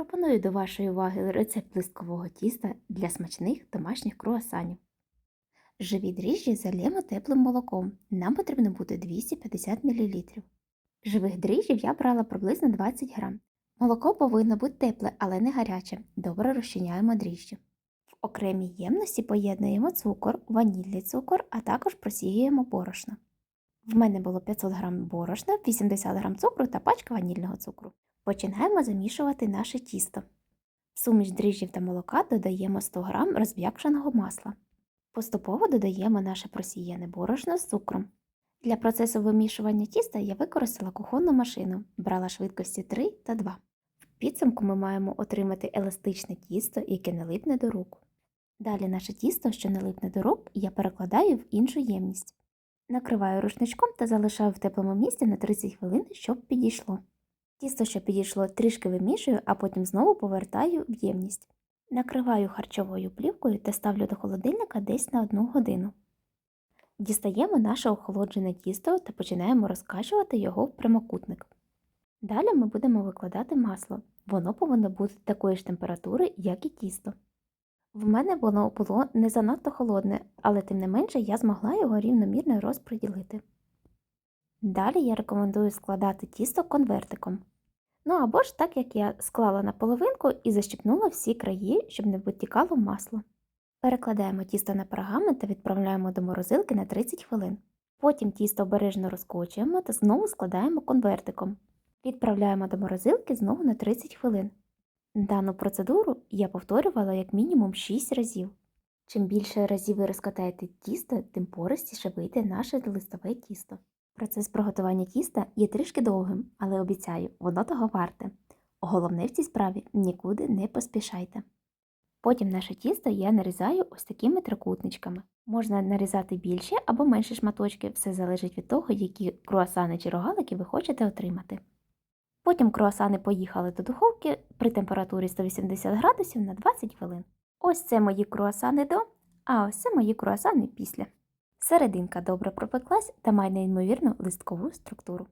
Пропоную до вашої уваги рецепт листкового тіста для смачних домашніх круасанів. Живі дріжджі залємо теплим молоком. Нам потрібно буде 250 мл. Живих дріжджів я брала приблизно 20 г. Молоко повинно бути тепле, але не гаряче. Добре розчиняємо дріжджі. В окремій ємності поєднуємо цукор, ванільний цукор, а також просіюємо борошно. В мене було 500 г борошна, 80 г цукру та пачка ванільного цукру. Починаємо замішувати наше тісто. В суміш дріжджів та молока додаємо 100 г розм'якшеного масла. Поступово додаємо наше просіяне борошно з цукром. Для процесу вимішування тіста я використала кухонну машину, брала швидкості 3 та 2. В підсумку ми маємо отримати еластичне тісто, яке не липне до рук. Далі наше тісто, що не липне до рук, я перекладаю в іншу ємність. Накриваю рушничком та залишаю в теплому місці на 30 хвилин, щоб підійшло. Тісто, що підійшло, трішки вимішую, а потім знову повертаю в ємність. Накриваю харчовою плівкою та ставлю до холодильника десь на 1 годину. Дістаємо наше охолоджене тісто та починаємо розкачувати його в прямокутник. Далі ми будемо викладати масло. Воно повинно бути такої ж температури, як і тісто. В мене воно було не занадто холодне, але тим не менше я змогла його рівномірно розподілити. Далі я рекомендую складати тісто конвертиком. Ну або ж так, як я склала на половинку і защіпнула всі краї, щоб не витікало масло. Перекладаємо тісто на пергамент та відправляємо до морозилки на 30 хвилин. Потім тісто обережно розкочуємо та знову складаємо конвертиком. Відправляємо до морозилки знову на 30 хвилин. Дану процедуру я повторювала як мінімум 6 разів. Чим більше разів ви розкатаєте тісто, тим пористіше вийде наше листове тісто. Процес приготування тіста є трішки довгим, але обіцяю, воно того варте. Головне в цій справі нікуди не поспішайте. Потім наше тісто я нарізаю ось такими трикутничками. Можна нарізати більші або менші шматочки, все залежить від того, які круасани чи рогалики ви хочете отримати. Потім круасани поїхали до духовки при температурі 180 градусів на 20 хвилин. Ось це мої круасани до, а ось це мої круасани після. Серединка добре пропеклась та має неймовірну листкову структуру.